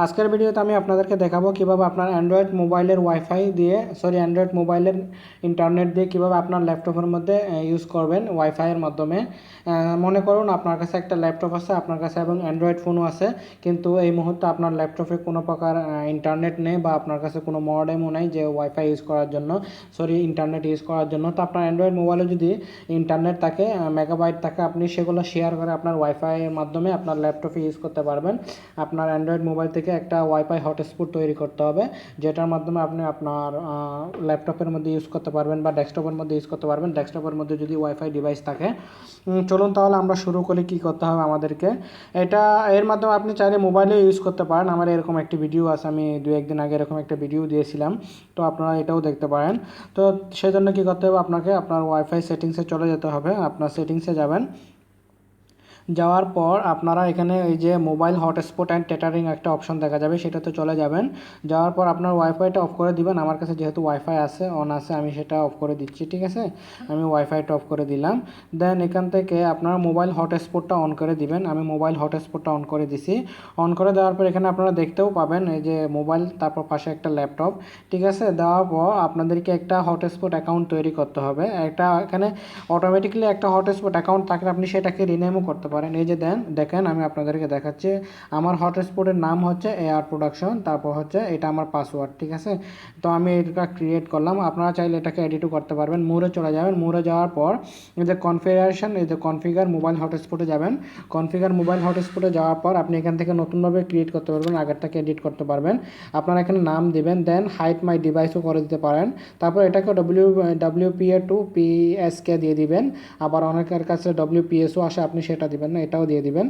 আজকের ভিডিওতে আমি আপনাদেরকে দেখাবো কীভাবে আপনার অ্যান্ড্রয়েড মোবাইলের ওয়াইফাই দিয়ে সরি অ্যান্ড্রয়েড মোবাইলের ইন্টারনেট দিয়ে কীভাবে আপনার ল্যাপটপের মধ্যে ইউজ করবেন ওয়াইফাইয়ের মাধ্যমে। মনে করুন আপনার কাছে একটা ল্যাপটপ আছে, আপনার কাছে এবং অ্যান্ড্রয়েড ফোনও আছে, কিন্তু এই মুহূর্তে আপনার ল্যাপটপে কোনো প্রকার ইন্টারনেট নেই বা আপনার কাছে কোনো মডেমও নেই যে ওয়াইফাই ইউজ করার জন্য সরি ইন্টারনেট ইউজ করার জন্য। তো আপনার অ্যান্ড্রয়েড মোবাইলে যদি ইন্টারনেট থাকে মেগাবাইট থাকে, আপনি সেগুলো শেয়ার করে আপনার ওয়াইফাইয়ের মাধ্যমে আপনার ল্যাপটপে ইউজ করতে পারবেন। আপনার অ্যান্ড্রয়েড মোবাইল থেকে একটা ওয়াইফাই হটস্পট তৈরি করতে হবে, যেটার মাধ্যমে আপনি আপনার ল্যাপটপের মধ্যে ইউজ করতে পারবেন বা ডেস্কটপের মধ্যে ইউজ করতে পারবেন। ডেস্কটপের মধ্যে যদি ওয়াইফাই ডিভাইস থাকে চলুন তাহলে আমরা শুরু করি কি করতে হবে আমাদেরকে। এটা, এর মাধ্যমে আপনি চাইলে মোবাইলে ইউজ করতে পারেন। আমার এরকম একটি ভিডিও আছে, আমি দু একদিন আগে এরকম একটা ভিডিও দিয়েছিলাম, তো আপনারা এটাও দেখতে পারেন। তো সেজন্য কি করতে হবে আপনাকে, আপনার ওয়াইফাই সেটিংসে চলে যেতে হবে, আপনার সেটিংসে যাবেন। যাওয়ার পর আপনারা এখানে এই যে মোবাইল হটস্পট অ্যান্ড টেটারিং একটা অপশন দেখা যাবে, সেটাতে চলে যাবেন। যাওয়ার পর আপনার ওয়াইফাইটা অফ করে দিবেন। আমার কাছে যেহেতু ওয়াইফাই আছে অন আছে, আমি সেটা অফ করে দিচ্ছি, ঠিক আছে? আমি ওয়াইফাইটা অফ করে দিলাম। দেন এখান থেকে আপনার মোবাইল হটস্পটটা অন করে দিবেন। আমি মোবাইল হটস্পটটা অন করে দিছি। অন করে দেওয়ার পর এখানে আপনারা দেখতেও পাবেন, এই যে মোবাইল তারপর পাশে একটা ল্যাপটপ ঠিক আছে? দেওয়ার পর আপনাদেরকে একটা হটস্পট অ্যাকাউন্ট তৈরি করতে হবে। একটা এখানে অটোমেটিক্যালি একটা হটস্পট অ্যাকাউন্ট থাকলে আপনি সেটাকে রিনেমও করতে পারেন। এই যে দেন, দেখেন আমি আপনাদেরকে দেখাচ্ছি। আমার হটস্পটের নাম হচ্ছে এয়ার প্রোডাকশন তারপর হচ্ছে এটা আমার পাসওয়ার্ড ঠিক আছে? তো আমি এটা ক্রিয়েট করলাম। আপনারা চাইলে এটাকে এডিটও করতে পারবেন। মোড়ে চলে যাবেন। মোড়ে যাওয়ার পর এই যে কনফিগারেশন এই যে কনফিগার মোবাইল হটস্পটে যাবেন। কনফিগার মোবাইল হটস্পটে যাওয়ার পর আপনি এখান থেকে নতুনভাবে ক্রিয়েট করতে পারবেন আগেরটাকে এডিট করতে পারবেন। আপনারা এখানে নাম দেবেন দেন হাইট মাই ডিভাইসও করে দিতে পারেন। তারপর এটাকে W W P A two পিএসকে দিয়ে দিবেন। আবার অনেকের কাছে ডব্লিউ পি এসও আসে, আপনি সেটা দিবেন। না, এটাও দিয়ে দিবেন।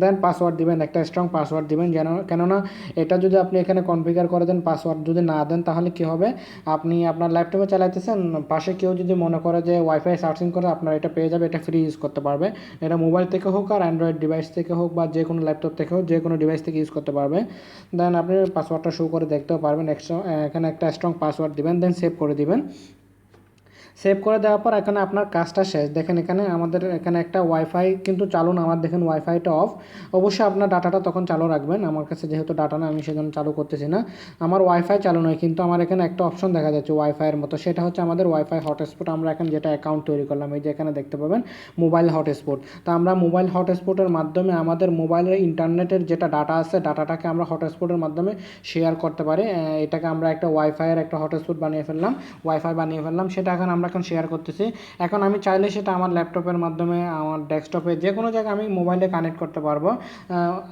দেন পাসওয়ার্ড দিবেন, একটা স্ট্রং পাসওয়ার্ড দিবেন, যেন, কেননা এটা যদি আপনি এখানে কনফিগার করে দেন পাসওয়ার্ড যদি না দেন, তাহলে কি হবে? আপনি আপনার ল্যাপটপে চালাইতেছেন, পাশে কেউ যদি মনে করে যে ওয়াইফাই সার্চিং করে, আপনার এটা পেয়ে যাবে, এটা ফ্রি ইউজ করতে পারবে। এটা মোবাইল থেকে হোক আর অ্যান্ড্রয়েড ডিভাইস থেকে হোক বা যে কোনো ল্যাপটপ থেকে হোক, যে কোনো ডিভাইস থেকে ইউজ করতে পারবে। দেন আপনি পাসওয়ার্ডটা শো করে দেখতেও পারবেন এক্সট্রা এখানে একটা স্ট্রং পাসওয়ার্ড দিবেন দেন সেভ করে দিবেন। সেভ করে দেওয়ার পর এখানে আপনার কাজটা শেষ। দেখেন এখানে আমাদের এখানে একটা ওয়াইফাই কিন্তু চালু না, আমার দেখেন ওয়াইফাইটা অফ অবশ্যই আপনার ডাটাটা তখন চালু রাখবেন। আমার কাছে যেহেতু ডাটা না, আমি সেজন্য চালু করতেছি না। আমার ওয়াইফাই চালু নয়, কিন্তু আমার এখানে একটা অপশন দেখা যাচ্ছে ওয়াইফাইয়ের মতো। সেটা হচ্ছে আমাদের ওয়াইফাই হটস্পট আমরা এখন যেটা অ্যাকাউন্ট তৈরি করলাম, এই যে এখানে দেখতে পাবেন মোবাইল হটস্পট তো আমরা মোবাইল হটস্পটের মাধ্যমে আমাদের মোবাইলের ইন্টারনেটের যেটা ডাটা আছে ডাটাটাকে আমরা হটস্পটের মাধ্যমে শেয়ার করতে পারি। এটাকে আমরা একটা ওয়াইফাইয়ের একটা হটস্পট বানিয়ে ফেললাম। ওয়াইফাই বানিয়ে ফেললাম। সেটা এখন আমরা এখন শেয়ার করতেছি। এখন আমি চাইলে সেটা আমার ল্যাপটপের মাধ্যমে, আমার ডেস্কটপে যে কোনো জায়গায় আমি মোবাইলে কানেক্ট করতে পারব।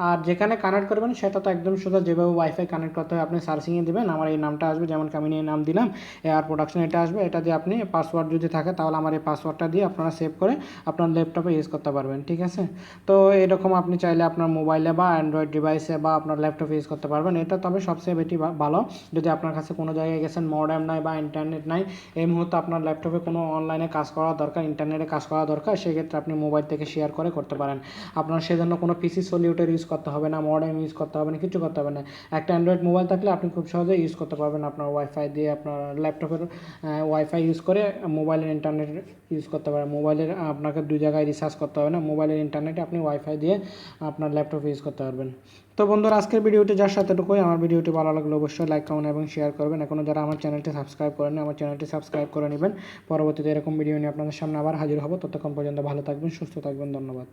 আর যেখানে কানেক্ট করবেন সেটা তো একদম সোজা যেভাবে ওয়াইফাই কানেক্ট করতে হয়, আপনি সার্চিংয়ে দেবেন, আমার এই নামটা আসবে, যেমন আমি এই নাম দিলাম এয়ার প্রোডাকশন এটা আসবে, এটা দিয়ে আপনি পাসওয়ার্ড যদি থাকে, তাহলে আমার এই পাসওয়ার্ডটা দিয়ে আপনারা সেভ করে আপনার ল্যাপটপে ইউজ করতে পারবেন, ঠিক আছে? তো এরকম আপনি চাইলে আপনার মোবাইলে বা অ্যান্ড্রয়েড ডিভাইসে বা আপনার ল্যাপটপে ইউজ করতে পারবেন। এটা তবে সবচেয়ে বেশি ভালো। যদি আপনার কাছে কোনো জায়গায় গেছেন মডেম নাই বা ইন্টারনেট নাই, এই মুহূর্তে আপনার ল্যাপটপে কোনো অনলাইনে কাজ করা দরকার ইন্টারনেটে কাজ করা দরকার, সেক্ষেত্রে আপনি মোবাইল থেকে শেয়ার করে করতে পারেন। আপনার সেজন্য কোনো পিসি সলিউটার ইউজ করতে হবে না মডেম ইউজ করতে হবে না, কিছু করতে হবে না। একটা অ্যান্ড্রয়েড মোবাইল থাকলে আপনি খুব সহজে ইউজ করতে পারবেন আপনার ওয়াইফাই দিয়ে, আপনার ল্যাপটপের ওয়াইফাই ইউজ করে মোবাইলের ইন্টারনেট ইউজ করতে পারেন। মোবাইলের আপনাকে দুই জায়গায় রিচার্জ করতে হবে না মোবাইলের ইন্টারনেটে আপনি ওয়াইফাই দিয়ে আপনার ল্যাপটপ ইউজ করতে পারবেন। তো বন্ধুরা, আজকের ভিডিওটি যার সাথে সাথেটুকুই আমার ভিডিওটি ভালো লাগলে অবশ্যই লাইক কমেন্ট এবং শেয়ার করবেন। এখনও যারা আমার চ্যানেলটি সাবস্ক্রাইব করেন আমার চ্যানেলটি সাবস্ক্রাইব করে নেবেন। পরবর্তীতে এরকম ভিডিও নিয়ে আপনাদের সামনে আবার হাজির হব। ততক্ষণ পর্যন্ত ভালো থাকবেন, সুস্থ থাকবেন। ধন্যবাদ।